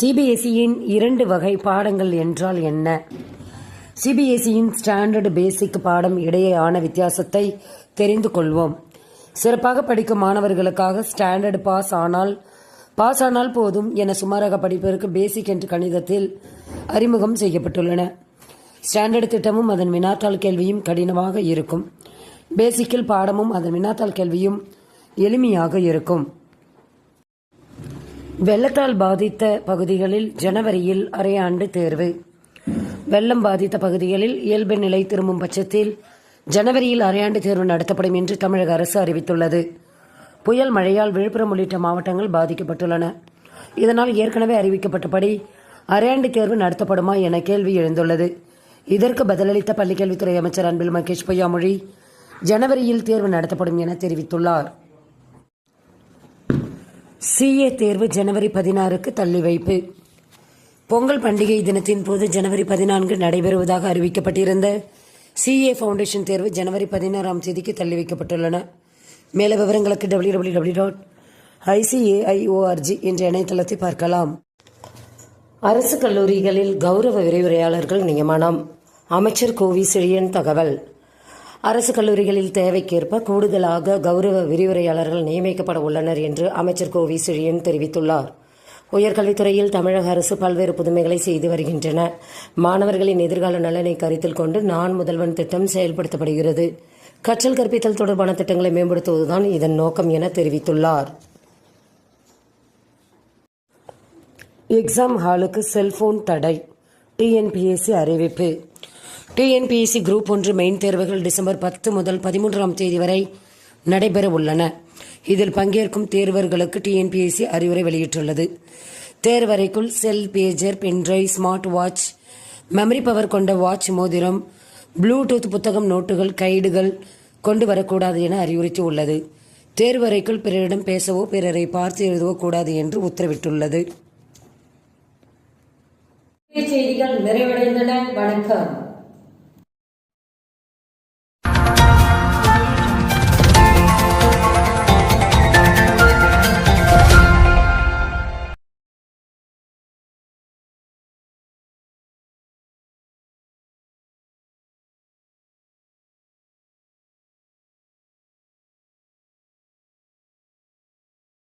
சிபிஎஸ்இயின் இரண்டு வகை பாடங்கள் என்றால் என்ன? சிபிஎஸ்இயின் ஸ்டாண்டர்டு பேசிக் பாடம் இடையேயான வித்தியாசத்தை தெரிந்து கொள்வோம். சிறப்பாக படிக்கும் மாணவர்களுக்காக ஸ்டாண்டர்டு பாஸ் ஆனால் பாஸ் ஆனால் போதும் என சுமாராக படிப்பதற்கு பேசிக் என்று கணிதத்தில் அறிமுகம் செய்யப்பட்டுள்ளன. ஸ்டாண்டர்ட் திட்டமும் அதன் வினாத்தாள் கேள்வியும் கடினமாக இருக்கும். பேசிக்கில் பாடமும் அதன் வினாத்தாள் கேள்வியும் எளிமையாக இருக்கும். வெள்ளத்தால் பாதித்த பகுதிகளில் ஜனவரியில் அரையாண்டு தேர்வு. வெள்ளம் பாதித்த பகுதிகளில் இயல்பு நிலை திரும்பும் பட்சத்தில் ஜனவரியில் அரையாண்டு தேர்வு நடத்தப்படும் என்று தமிழக அரசு அறிவித்துள்ளது. புயல் மழையால் விழுப்புரம் உள்ளிட்ட மாவட்டங்கள் பாதிக்கப்பட்டுள்ளன. இதனால் ஏற்கனவே அறிவிக்கப்பட்டபடி அரையாண்டு தேர்வு நடத்தப்படுமா என கேள்வி எழுந்துள்ளது. இதற்கு பதிலளித்த பள்ளிக்கல்வித்துறை அமைச்சர் அன்பில் மகேஷ் பொய்யாமொழி ஜனவரியில் தேர்வு நடத்தப்படும் என தெரிவித்துள்ளார். சிஏ தேர்வு ஜனவரி பதினாறுக்கு தள்ளி வைப்பு. பொங்கல் பண்டிகை தினத்தின் போது ஜனவரி பதினான்கு நடைபெறுவதாக அறிவிக்கப்பட்டிருந்த சிஏ ஃபவுண்டேஷன் தேர்வு ஜனவரி பதினாறாம் தேதிக்கு தள்ளி வைக்கப்பட்டுள்ளன. மேல விவரங்களுக்கு W W W dot ICAIORG என்ற இணையதளத்தை பார்க்கலாம். அரசு கல்லூரிகளில் கௌரவ விரைவுரையாளர்கள் நியமனம். அமைச்சர் கோவி செழியன் தகவல். அரசு கல்லூரிகளில் தேவைக்கேற்ப கூடுதலாக கௌரவ விரிவுரையாளர்கள் நியமிக்கப்பட உள்ளனர் என்று அமைச்சர் கோவி செழியன் தெரிவித்துள்ளார். உயர்கல்வித்துறையில் தமிழக அரசு பல்வேறு புதுமைகளை செய்து வருகின்றன. மாணவர்களின் எதிர்கால நலனை கருத்தில் கொண்டு நான் முதல்வன் திட்டம் செயல்படுத்தப்படுகிறது. கற்றல் கற்பித்தல் தொடர்பான திட்டங்களை மேம்படுத்துவதுதான் இதன் நோக்கம் என தெரிவித்துள்ளார். எக்ஸாம் ஹாலுக்கு செல்போன் தடை. டிஎன்பிஎஸ்சி அறிவிப்பு. டிஎன்பிஎஸ்சி குரூப் ஒன்று மெயின் தேர்வுகள் டிசம்பர் பத்து முதல் பதிமூன்றாம் தேதி வரை நடைபெற உள்ளன இதில் பங்கேற்கும் தேர்வர்களுக்கு டிஎன்பிஎஸ்சி அறிவுரை வெளியிட்டுள்ளது. தேர்வறைக்குள் cell pager pen drive smart watch memory power கொண்ட வாட்ச் மோதிரம் ப்ளூடூத் புத்தகம் நோட்டுகள் கைடுகள் கொண்டு வரக்கூடாது என அறிவுறுத்தி உள்ளது தேர்வறைக்குள் பிறரிடம் பேசவோ பிறரை பார்த்து எழுதவோ கூடாது என்று உத்தரவிட்டுள்ளது. செய்திகள் நிறைவடைந்தன. வணக்கம்.